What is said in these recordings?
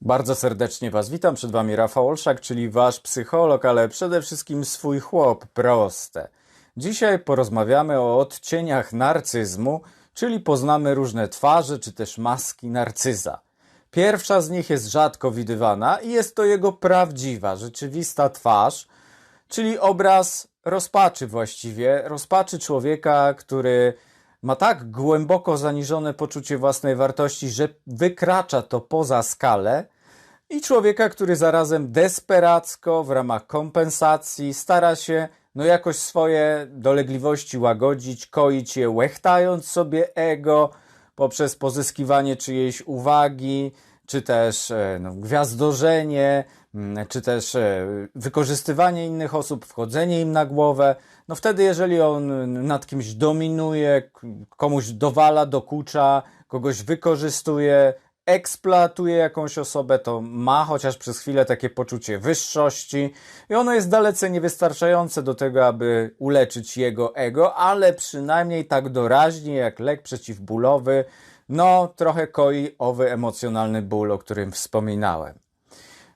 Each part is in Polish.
Bardzo serdecznie Was witam. Przed Wami Rafał Olszak, czyli Wasz psycholog, ale przede wszystkim swój chłop. Proste. Dzisiaj porozmawiamy o odcieniach narcyzmu, czyli poznamy różne twarze czy też maski narcyza. Pierwsza z nich jest rzadko widywana i jest to jego prawdziwa, rzeczywista twarz, czyli obraz rozpaczy właściwie, rozpaczy człowieka, który ma tak głęboko zaniżone poczucie własnej wartości, że wykracza to poza skalę, i człowieka, który zarazem desperacko w ramach kompensacji stara się no jakoś swoje dolegliwości łagodzić, koić je, łechtając sobie ego poprzez pozyskiwanie czyjejś uwagi, czy też e, no, gwiazdorzenie, mm, czy też e, wykorzystywanie innych osób, wchodzenie im na głowę. No wtedy, jeżeli on nad kimś dominuje, komuś dowala, dokucza, kogoś wykorzystuje, eksploatuje jakąś osobę, to ma chociaż przez chwilę takie poczucie wyższości i ono jest dalece niewystarczające do tego, aby uleczyć jego ego, ale przynajmniej tak doraźnie jak lek przeciwbólowy, no trochę koi owy emocjonalny ból, o którym wspominałem.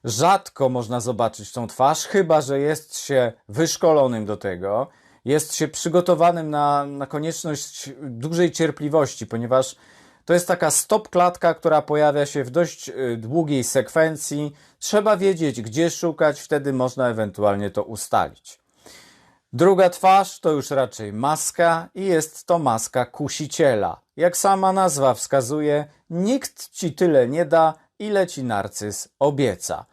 Rzadko można zobaczyć tą twarz, chyba że jest się wyszkolonym do tego, jest się przygotowanym na, na konieczność dużej cierpliwości, ponieważ to jest taka stop klatka, która pojawia się w dość y, długiej sekwencji. Trzeba wiedzieć, gdzie szukać, wtedy można ewentualnie to ustalić. Druga twarz to już raczej maska i jest to maska kusiciela. Jak sama nazwa wskazuje, nikt ci tyle nie da, ile ci narcyz obieca.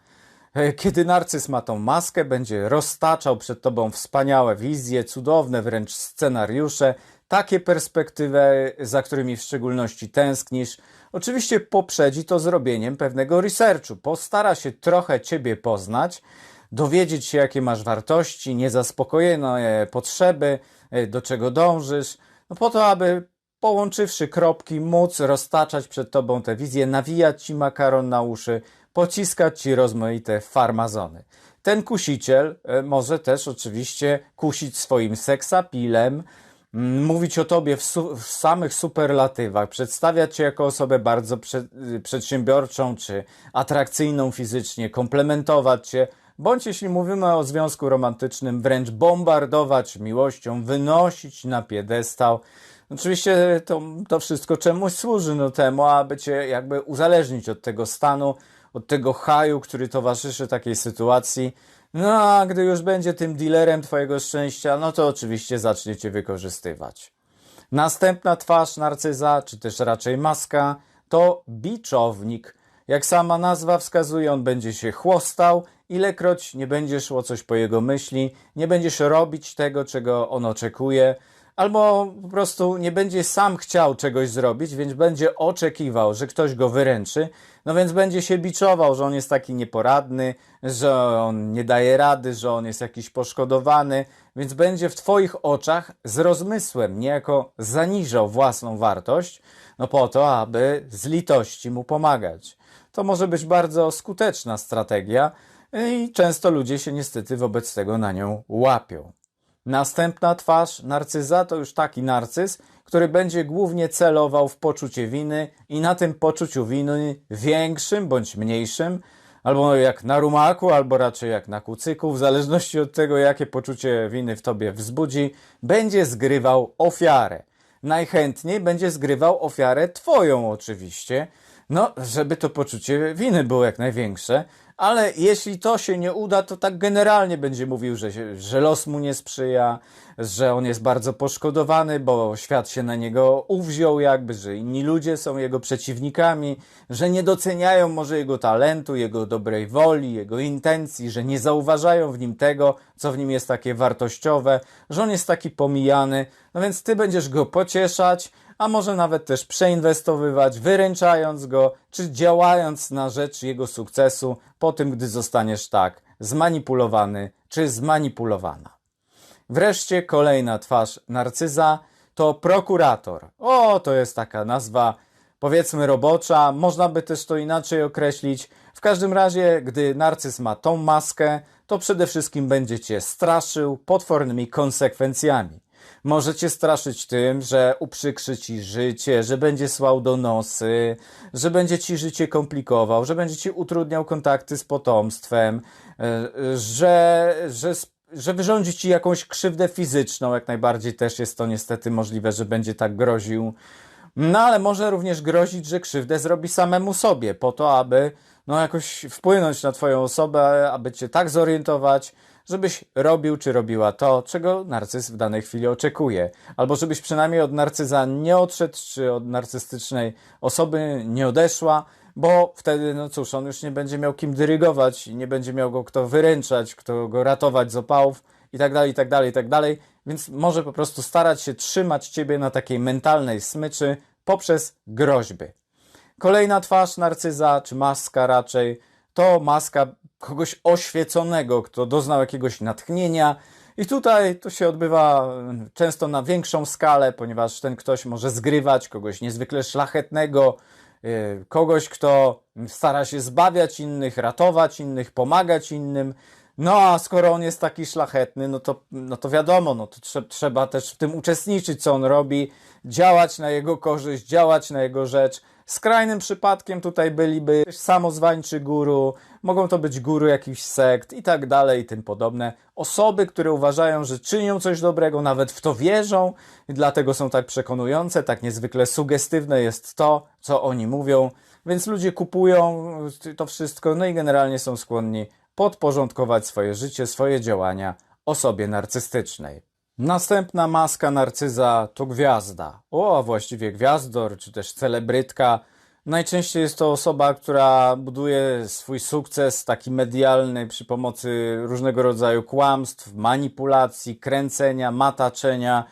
E, kiedy narcyz ma tą maskę, będzie roztaczał przed tobą wspaniałe wizje, cudowne wręcz scenariusze, takie perspektywy, za którymi w szczególności tęsknisz. Oczywiście poprzedzi to zrobieniem pewnego researchu. Postara się trochę ciebie poznać, dowiedzieć się, jakie masz wartości, niezaspokojone potrzeby, e, do czego dążysz, no po to, aby połączywszy kropki, móc roztaczać przed tobą te wizje, nawijać ci makaron na uszy, pociskać ci rozmaite farmazony. Ten kusiciel e, może też oczywiście kusić swoim seksapilem, mówić o tobie w, su w, samych superlatywach, przedstawiać cię jako osobę bardzo prze przedsiębiorczą czy atrakcyjną fizycznie, komplementować cię, bądź jeśli mówimy o związku romantycznym, wręcz bombardować miłością, wynosić na piedestał. Oczywiście to, to wszystko czemuś służy, no temu, aby cię jakby uzależnić od tego stanu, od tego haju, który towarzyszy takiej sytuacji, no a gdy już będzie tym dealerem twojego szczęścia, no to oczywiście zacznie cię wykorzystywać. Następna twarz narcyza, czy też raczej maska, to biczownik. Jak sama nazwa wskazuje, on będzie się chłostał, ilekroć nie będzie szło coś po jego myśli, nie będziesz robić tego, czego on oczekuje, albo po prostu nie będzie sam chciał czegoś zrobić, więc będzie oczekiwał, że ktoś go wyręczy, no więc będzie się biczował, że on jest taki nieporadny, że on nie daje rady, że on jest jakiś poszkodowany, więc będzie w Twoich oczach z rozmysłem niejako zaniżał własną wartość, no po to, aby z litości mu pomagać. To może być bardzo skuteczna strategia i często ludzie się niestety wobec tego na nią łapią. Następna twarz narcyza to już taki narcyz, który będzie głównie celował w poczucie winy i na tym poczuciu winy większym bądź mniejszym, albo jak na rumaku, albo raczej jak na kucyku, w zależności od tego, jakie poczucie winy w tobie wzbudzi, będzie zgrywał ofiarę. Najchętniej będzie zgrywał ofiarę twoją oczywiście, no, żeby to poczucie winy było jak największe, ale jeśli to się nie uda, to tak generalnie będzie mówił, że, że los mu nie sprzyja, że on jest bardzo poszkodowany, bo świat się na niego uwziął, jakby, że inni ludzie są jego przeciwnikami, że nie doceniają może jego talentu, jego dobrej woli, jego intencji, że nie zauważają w nim tego, co w nim jest takie wartościowe, że on jest taki pomijany. No więc ty będziesz go pocieszać, a może nawet też przeinwestowywać, wyręczając go, czy działając na rzecz jego sukcesu po tym, gdy zostaniesz tak zmanipulowany czy zmanipulowana. Wreszcie kolejna twarz narcyza to prokurator. O, to jest taka nazwa powiedzmy robocza, można by też to inaczej określić. W każdym razie, gdy narcyz ma tą maskę, to przede wszystkim będzie cię straszył potwornymi konsekwencjami. Może cię straszyć tym, że uprzykrzy ci życie, że będzie słał do nosy, że będzie ci życie komplikował, że będzie ci utrudniał kontakty z potomstwem, e, że, że, że wyrządzi ci jakąś krzywdę fizyczną. Jak najbardziej też jest to niestety możliwe, że będzie tak groził. No ale może również grozić, że krzywdę zrobi samemu sobie, po to, aby no, jakoś wpłynąć na Twoją osobę, aby Cię tak zorientować, żebyś robił czy robiła to, czego narcyz w danej chwili oczekuje. Albo żebyś przynajmniej od narcyza nie odszedł, czy od narcystycznej osoby nie odeszła, bo wtedy, no cóż, on już nie będzie miał kim dyrygować, nie będzie miał go kto wyręczać, kto go ratować z opałów i tak dalej, i tak dalej, i tak dalej. Więc może po prostu starać się trzymać ciebie na takiej mentalnej smyczy poprzez groźby. Kolejna twarz narcyza, czy maska raczej, to maska kogoś oświeconego, kto doznał jakiegoś natchnienia. I tutaj to się odbywa mm, często na większą skalę, ponieważ ten ktoś może zgrywać kogoś niezwykle szlachetnego, yy, kogoś, kto stara się zbawiać innych, ratować innych, pomagać innym. No a skoro on jest taki szlachetny, no to, no to wiadomo, no to trze trzeba też w tym uczestniczyć, co on robi, działać na jego korzyść, działać na jego rzecz. Skrajnym przypadkiem tutaj byliby samozwańczy guru, mogą to być guru jakichś sekt i tak dalej i tym podobne. Osoby, które uważają, że czynią coś dobrego, nawet w to wierzą i dlatego są tak przekonujące, tak niezwykle sugestywne jest to, co oni mówią. Więc ludzie kupują to wszystko, no i generalnie są skłonni podporządkować swoje życie, swoje działania osobie narcystycznej. Następna maska narcyza to gwiazda. O, a właściwie gwiazdor, czy też celebrytka. Najczęściej jest to osoba, która buduje swój sukces taki medialny przy pomocy różnego rodzaju kłamstw, manipulacji, kręcenia, mataczenia.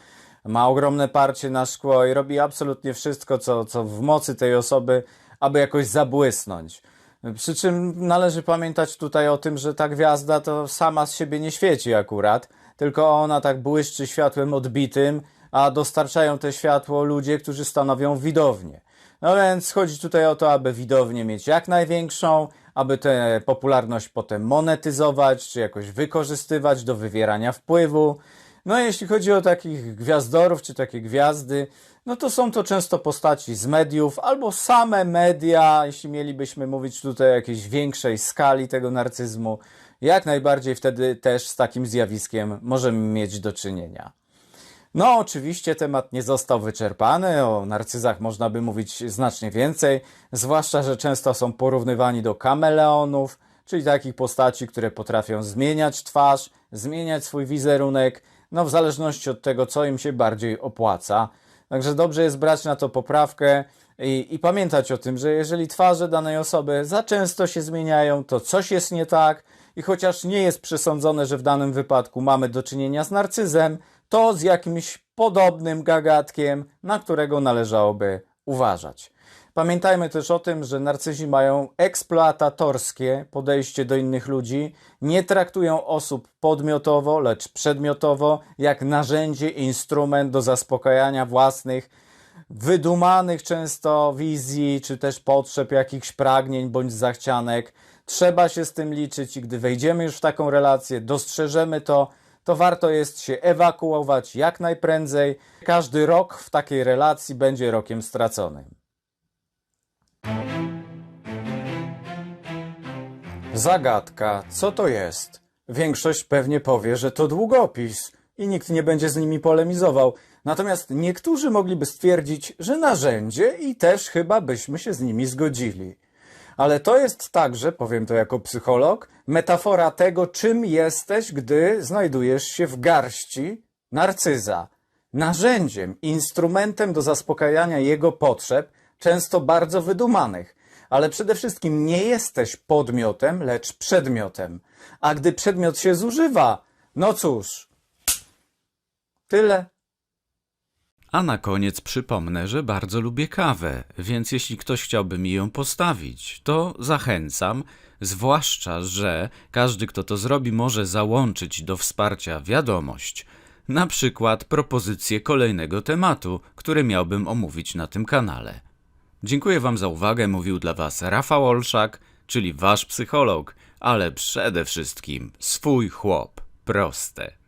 Ma ogromne parcie na szkło i robi absolutnie wszystko, co, co w mocy tej osoby, aby jakoś zabłysnąć. Przy czym należy pamiętać tutaj o tym, że ta gwiazda to sama z siebie nie świeci akurat, tylko ona tak błyszczy światłem odbitym, a dostarczają te światło ludzie, którzy stanowią widownię. No więc chodzi tutaj o to, aby widownię mieć jak największą, aby tę popularność potem monetyzować, czy jakoś wykorzystywać do wywierania wpływu. No jeśli chodzi o takich gwiazdorów, czy takie gwiazdy, no to są to często postaci z mediów, albo same media, jeśli mielibyśmy mówić tutaj o jakiejś większej skali tego narcyzmu, jak najbardziej wtedy też z takim zjawiskiem możemy mieć do czynienia. No, oczywiście temat nie został wyczerpany, o narcyzach można by mówić znacznie więcej, zwłaszcza, że często są porównywani do kameleonów, czyli takich postaci, które potrafią zmieniać twarz, zmieniać swój wizerunek, no w zależności od tego, co im się bardziej opłaca. Także dobrze jest brać na to poprawkę i, i pamiętać o tym, że jeżeli twarze danej osoby za często się zmieniają, to coś jest nie tak i chociaż nie jest przesądzone, że w danym wypadku mamy do czynienia z narcyzem, to z jakimś podobnym gagatkiem, na którego należałoby uważać. Pamiętajmy też o tym, że narcyzi mają eksploatatorskie podejście do innych ludzi, nie traktują osób podmiotowo, lecz przedmiotowo, jak narzędzie, instrument do zaspokajania własnych, wydumanych często wizji, czy też potrzeb, jakichś pragnień bądź zachcianek. Trzeba się z tym liczyć i gdy wejdziemy już w taką relację, dostrzeżemy to, to warto jest się ewakuować jak najprędzej. Każdy rok w takiej relacji będzie rokiem straconym. Zagadka, co to jest? Większość pewnie powie, że to długopis i nikt nie będzie z nimi polemizował. Natomiast niektórzy mogliby stwierdzić, że narzędzie i też chyba byśmy się z nimi zgodzili. Ale to jest także, powiem to jako psycholog, metafora tego, czym jesteś, gdy znajdujesz się w garści narcyza. Narzędziem, instrumentem do zaspokajania jego potrzeb, często bardzo wydumanych. Ale przede wszystkim nie jesteś podmiotem, lecz przedmiotem. A gdy przedmiot się zużywa, no cóż, tyle. A na koniec przypomnę, że bardzo lubię kawę, więc jeśli ktoś chciałby mi ją postawić, to zachęcam, zwłaszcza, że każdy, kto to zrobi, może załączyć do wsparcia wiadomość, na przykład propozycję kolejnego tematu, który miałbym omówić na tym kanale. Dziękuję Wam za uwagę, mówił dla Was Rafał Olszak, czyli Wasz psycholog, ale przede wszystkim swój chłop. Proste.